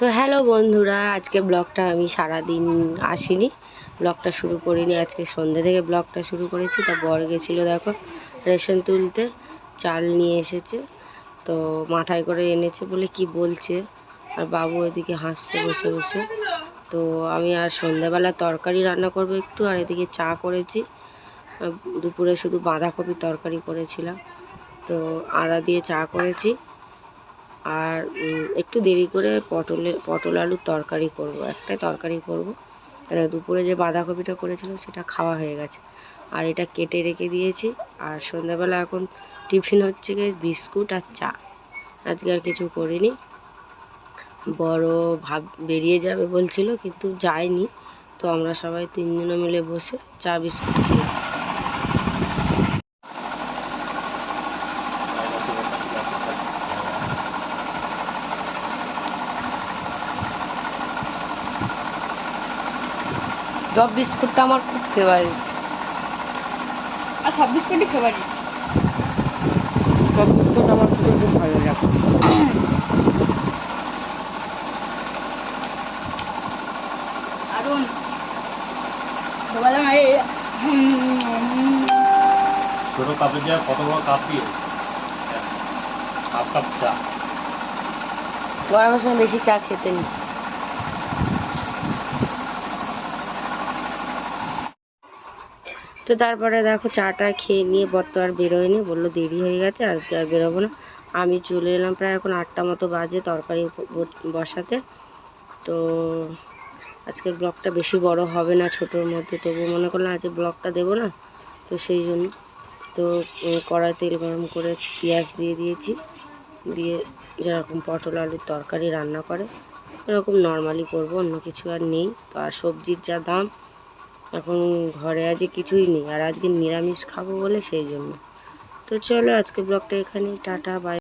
তো হ্যালো বন্ধুরা, আজকে ব্লগটা আমি সারা দিন আসিনি। ব্লগটা শুরু করিনি, আজকে সন্ধ্যে থেকে ব্লগটা শুরু করেছি। তা বর গেছিল দেখো, রেশন তুলতে, চাল নিয়ে এসেছে। তো মাথায় করে এনেছে বলে কি বলছে? আর বাবু ওইদিকে হাসছে, বসে বসে। তো আমি আর সন্ধ্যাবেলা তরকারি রান্না করব একটু, আর এদিকে চা করেছি। দুপুরে শুধু বাঁধাকপি তরকারি করেছিলাম। তো আদা দিয়ে চা করেছি। আর একটু দেরি করে পটলের পটল আলুর তরকারি করব, একটাই তরকারি করব। মানে দুপুরে যে বাঁধাকপিটা করেছিলাম সেটা খাওয়া হয়ে গেছে। আর এটা কেটে রেখে দিয়েছি। আর সন্ধ্যাবেলা এখন টিফিন হচ্ছে গিয়ে বিস্কুট আর চা। আজকে আর কিছু করিনি। বড় ভাব বেরিয়ে যাবে বলছিল, কিন্তু যায়নি। তো আমরা সবাই তিনজনে মিলে বসে চা বিস্কুট খেলাম ডব বিস্কুটটা আমার খুব ফেভারিট আর সব বিস্কুটই ফেভারিট ডব বিস্কুট আমার খুব খুব ভালো লাগে। হুম, ছোট কাপে যা কত বড় কাপ দিয়ে? হাফ কাপ চা। গরমের সময় বেশি চা খেতে নেই। তো তারপরে দেখো চাটা খেয়ে নিয়ে বর তো আর বেরোয়নি। বলল দেরি হয়ে গেছে, আজকে আর বেরোবো না। আমি চলে এলাম প্রায় এখন আটটা মতো বাজে তরকারি বসাতে। তো আজকের ব্লগটা বেশি বড় হবে না ছোটোর মধ্যে। তবু মনে করলাম আজকে ব্লগটা দেবো না, তো সেই জন্য। তো কড়াই তেল গরম করে পেঁয়াজ দিয়ে দিয়েছি। দিয়ে যেরকম পটল আলুর তরকারি রান্না করে, এরকম নর্মালি করব, অন্য কিছু আর নেই। তো আর সবজির যা দাম এখন ঘরে আজকে কিছুই নেই। আর আজকে নিরামিষ খাব বলে সেই জন্য। তো চলো আজকে ব্লগটা এখানেই। Tata bye